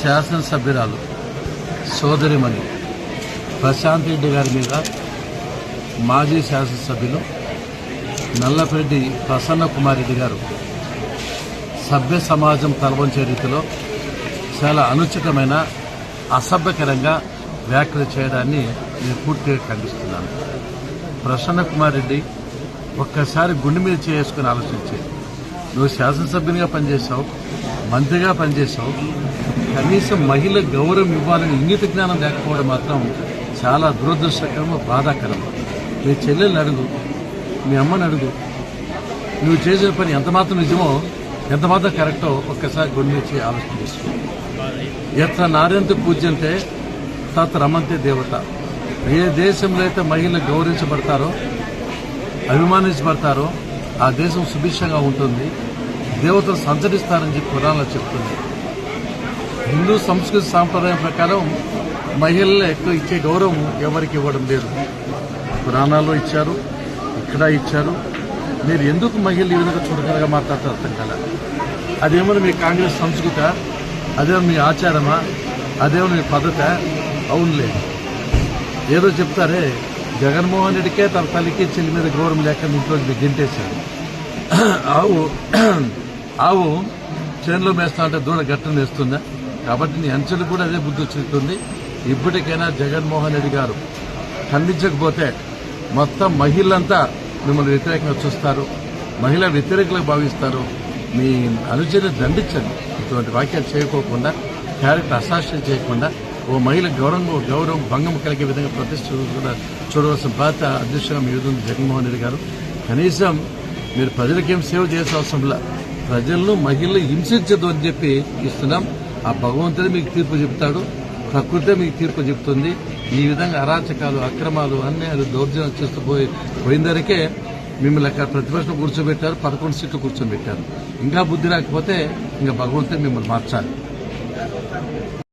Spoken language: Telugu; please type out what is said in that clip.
శాసనసభ్యురాలు సోదరిమణి ప్రశాంత్ రెడ్డి గారి మీద మాజీ శాసనసభ్యులు నల్లపరెడ్డి ప్రసన్న కుమార్ రెడ్డి గారు సభ్య సమాజం తలవంచే రీతిలో చాలా అనుచితమైన అసభ్యకరంగా వ్యాఖ్యలు చేయడాన్ని నేను పూర్తిగా ఖండిస్తున్నాను. ప్రసన్న కుమార్ రెడ్డి ఒక్కసారి గుండె మీద చేసుకుని ఆలోచించేది నువ్వు శాసనసభ్యునిగా పనిచేశావు మంత్రిగా పనిచేశావు కనీసం మహిళ గౌరవం ఇవ్వాలని ఇంగిత జ్ఞానం లేకపోవడం మాత్రం చాలా దురదృష్టకరం బాధాకరం. మీ చెల్లెల్ని అడుగు మీ అమ్మని అడుగు. నువ్వు చేసిన పని ఎంత మాత్రం నిజమో ఎంత మాత్రం కరెక్టో ఒక్కసారి గుండెచ్చి ఆలోచన చేసుకో ఎత్ర నార్యంత పూజ్యంతే తత్ రమంతే దేవత. ఏ దేశంలో అయితే మహిళలు గౌరవించబడతారో అభిమానించబడతారో ఆ దేశం సుభిక్షంగా ఉంటుంది. దేవతలు సంచరిస్తారని చెప్పి పురాణంలో చెప్తుంది హిందూ సంస్కృతి సాంప్రదాయం ప్రకారం మహిళలు ఎక్కువ ఇచ్చే గౌరవం ఎవరికి ఇవ్వడం లేదు. పురాణాల్లో ఇచ్చారు ఇక్కడ ఇచ్చారు. మీరు ఎందుకు మహిళలు ఈ విధంగా చురకలుగా మాట్లాడతారు అర్థం కదా అదేమో మీ కాంగ్రెస్ సంస్కృత? అదేమో మీ ఆచారమా? అదేమో మీ పద్ధత? అవునులే. ఏదో చెప్తారే జగన్మోహన్ రెడ్డికే తన తల్లికి చెల్లి మీద గౌరవం లేక ఇంట్లో గింటేశాడు ఆవు ఆవు చేనులో మేస్తా అంటే దూడ గట్టను వేస్తుందా కాబట్టి నీ అంచెలు కూడా అదే బుద్ధి వచ్చింది ఇప్పటికైనా జగన్మోహన్ రెడ్డి గారు ఖండించకపోతే మొత్తం మహిళలంతా మిమ్మల్ని వ్యతిరేకంగా చూస్తారు. మహిళ వ్యతిరేకులకు భావిస్తారు. మీ అనుచరులు దండించండి. ఇటువంటి వాక్యాలు చేయకోకుండా క్యారెక్టర్ అసాస్యం చేయకుండా ఓ మహిళ గౌరవం గౌరవం భంగం కలిగే విధంగా ప్రతిష్ట కూడా చూడవలసిన బాధ్యత అధ్యక్షుడు మీ ఉంది జగన్మోహన్ రెడ్డి గారు. కనీసం మీరు ప్రజలకేం సేవ చేసే అవసరంలా ప్రజలను మహిళలు హింసించదు అని చెప్పి ఇస్తున్నాం. ఆ భగవంతుడే మీకు తీర్పు చెప్తాడు ప్రకృతే మీకు తీర్పు చెప్తుంది ఈ విధంగా అరాచకాలు అక్రమాలు అన్యాయాలు దౌర్జన్యం చేస్తూ పోయి పోయిందరికే మిమ్మల్ని అక్కడ ప్రతిపక్షం కూర్చోబెట్టారు పదకొండు సీట్లు కూర్చోబెట్టారు. ఇంకా బుద్ధి రాకపోతే ఇంకా భగవంతుడు మిమ్మల్ని మార్చాలి.